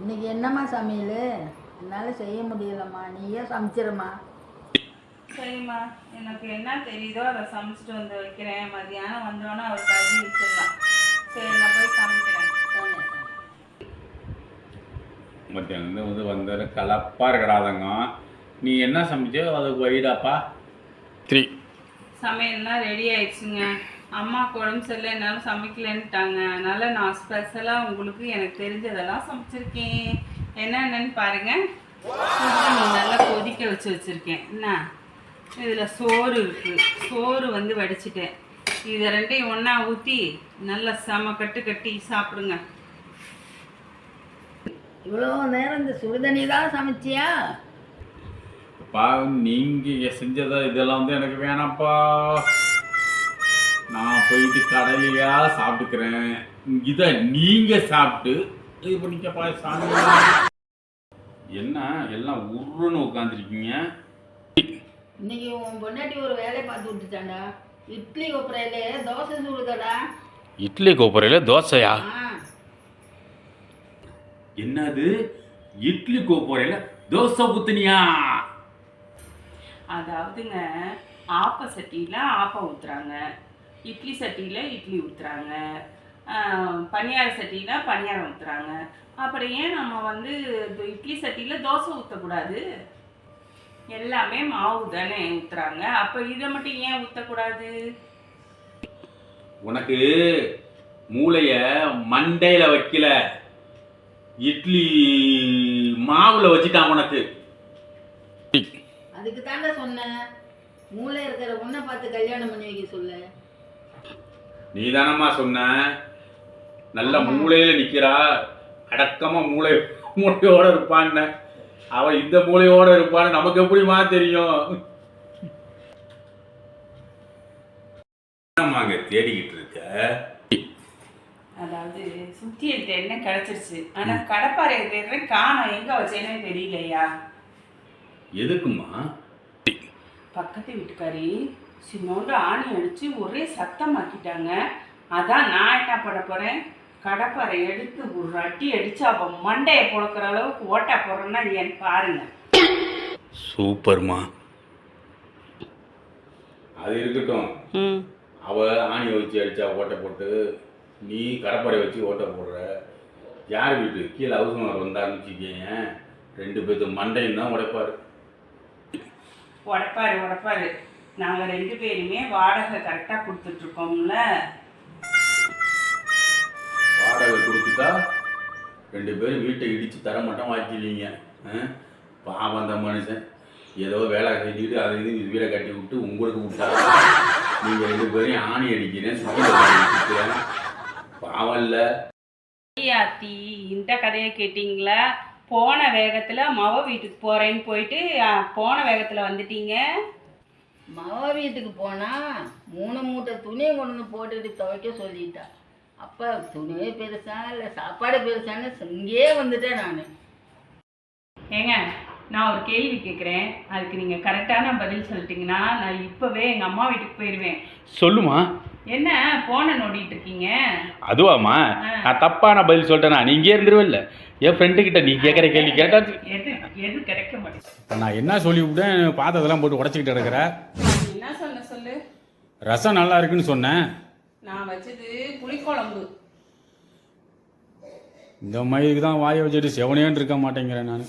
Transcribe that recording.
இன்னைக்கு என்னம்மா சமையல்? என்னால் செய்ய முடியலம்மா. நீயே சமைச்சிருமா? சரிம்மா. எனக்கு என்ன தெரியுதோ அதை சமைச்சிட்டு வந்து வைக்கிறேன். மதியானம் வந்தோன்னே அவர் கறி வச்சிடலாம். சரி நான் போய் சமைக்கிறேன். மத்தியானம் வந்து வந்தாரு கலப்பாக இருக்கிறாதங்க நீ என்ன சமைச்சோ? அதுக்கு வைடாப்பா த்ரீ சமையல்லாம் ரெடி ஆயிடுச்சுங்க. அம்மா உடம்பு சரியில்லை என்னாலும் சமைக்கலன்ட்டாங்க. அதனால நான் ஸ்பெஷலாக உங்களுக்கு எனக்கு தெரிஞ்சதெல்லாம் சமைச்சிருக்கேன். என்னென்னு பாருங்க. சுடுதண்ணி நல்லா கொதிக்க வச்சு வச்சுருக்கேன். என்ன? இதில் சோறு இருக்குது சோறு வந்து வடிச்சிட்டேன். இதை ரெண்டையும் ஒன்றா ஊற்றி நல்லா செம கட்டு கட்டி சாப்பிடுங்க. இவ்வளோ நேரம் இந்த சுடுதண்ணி தான் சமைச்சியா? அப்பா நீங்கள் செஞ்சதை இதெல்லாம் வந்து எனக்கு வேணாம்ப்பா. போயிட்டு கடையிலையா சாப்பிட்டுக்கிறேன். இதை நீங்கள் சாப்பிட்டு இது பண்ணிக்கப்பா சாமி என்ன எல்லாம் உருன்னு உட்காந்துருக்கீங்க இன்னைக்கு உன் பொண்டாட்டி ஒரு வேலையை பார்த்து விட்டுட்டாண்டா இட்லி கொப்பரையிலே தோசை சுடுதடா. இட்லி கோப்பரையில் தோசையா? என்னது? இட்லி கோப்பரையில் தோசை ஊத்துனியா? அதாவதுங்க ஆப்ப சட்டியில் ஆப்பம் ஊற்றுறாங்க இட்லி சட்டியில் இட்லி ஊற்றுறாங்க பணியார சட்டியில் பணியாரம் ஊற்றுறாங்க அப்புறம் ஏன் நம்ம வந்து இட்லி சட்டியில் தோசை ஊற்றக்கூடாது எல்லாமே மாவு தானே ஊற்றுறாங்க அப்போ இதை மட்டும் ஏன் ஊற்றக்கூடாது உனக்கு மூளைய மண்டையில வைக்கல. இட்லி மாவுல வச்சுட்டான் உனக்கு. அதுக்கு தாண்டா சொன்னேன். மூளை இருக்கிற உன்னை பார்த்து கல்யாணம் பண்ணி வைக்க சொல்லு. நீ தானம்மா சொன்ன. நல்ல மூளையில நிக்கிறா. அடக்கமா மூளை மூளையோட இருப்பான்னு. அவ இந்த மூளையோட இருப்பான்னு நமக்கு எப்படிமா தெரியும்? என்னம்மாங்க தேடிக்கிட்டு இருக்க? அதாவது சுத்தியல் தேடின கிடச்சிருச்சு. ஆனால் கடப்பாறை தேடுறேன் காணோம். எங்கே வச்சேனே தெரியலையா? எதுக்குமா பக்கத்து வீட்டுக்காரி. சின்னோண்டு ஆணி அடித்து ஒரே சத்தமாக்கிட்டாங்க. அதான் நான் என்ன பண்ண போகிறேன் கடப்பாரை எடுத்து ஒரு அடி அடித்து அப்போ மண்டையை பொழக்கிற அளவுக்கு ஓட்டா போடுறேன்னா ஏன் பாருங்க. சூப்பர்மா. அது இருக்கட்டும். ம். அவ ஆணி வச்சு அடிச்சா ஓட்டை போட்டு நீ கடப்பாரை வச்சு ஓட்டை போடுற. யார் வீட்டு? கீழே ஹவுஸ் ஓனர் வந்தாருன்னு வச்சுக்கீங்க ரெண்டு பேர்த்து மண்டையும் தான் உடைப்பாரு. உடப்பாரு உடப்பாரு. நாங்கள் ரெண்டு பேருமே வாடகை கரெக்டாக கொடுத்துட்ருக்கோம்ல. வாடகை கொடுத்துட்டா ரெண்டு பேரும் வீட்டை இடித்து தர மட்டும் வாக்கிடுவீங்க பாவம் அந்த மனுஷன். ஏதோ வேலை செஞ்சுக்கிட்டு அதை இது வீடை கட்டி விட்டு உங்களுக்கு விட்டா. நீங்கள் ரெண்டு பேரையும் ஆணி அடிக்கிறேன் சுற்றி பாவம் இல்லை. ஐயாத்தி இந்த கதையை கேட்டிங்களா? போன வேகத்தில் மவ வீட்டுக்கு போகிறேன்னு போயிட்டு போன வேகத்தில் வந்துட்டீங்க. மவ வீட்டுக்கு போனா மூணு மூட்டை துணியை கொண்டு வந்து போட்டுட்டு துவைக்க சொல்லிட்டா. அப்போ துணி பெருசா இல்லை சாப்பாடு பெருசான்னு இங்கேயே வந்துட்டேன் நான். ஏங்க நான் ஒரு கேள்வி கேட்குறேன் அதுக்கு நீங்கள் கரெக்டான பதில் சொல்லிட்டீங்கன்னா நான் இப்போவே எங்கள் அம்மா வீட்டுக்கு போயிடுவேன் சொல்லுமா? என்ன ஃபோனை நோண்டிட்டு இருக்கீங்க அதுவாம்மா நான் தப்பான பதில் சொல்லிட்டேனா? நீ இங்கே இருந்துருவில்ல. என் ஃப்ரெண்டு கிட்ட நீ கேட்குற கேள்வி கேட்டாச்சு எது எது கிடைக்க மாட்டேங்குது? இப்போ நான் என்ன சொல்லி விட்டேன்? பாத்திரத்தெல்லாம் போட்டு உடச்சிக்கிட்டு இருக்கிற என்ன சொன்ன சொல்லு? ரசம் நல்லா இருக்குன்னு சொன்னேன். நான் வச்சது புளிக்குழம்பு. இந்த மயிலுக்கு தான் வாயை வச்சுட்டு செவனேன்னு இருக்க மாட்டேங்கிறேன் நான்.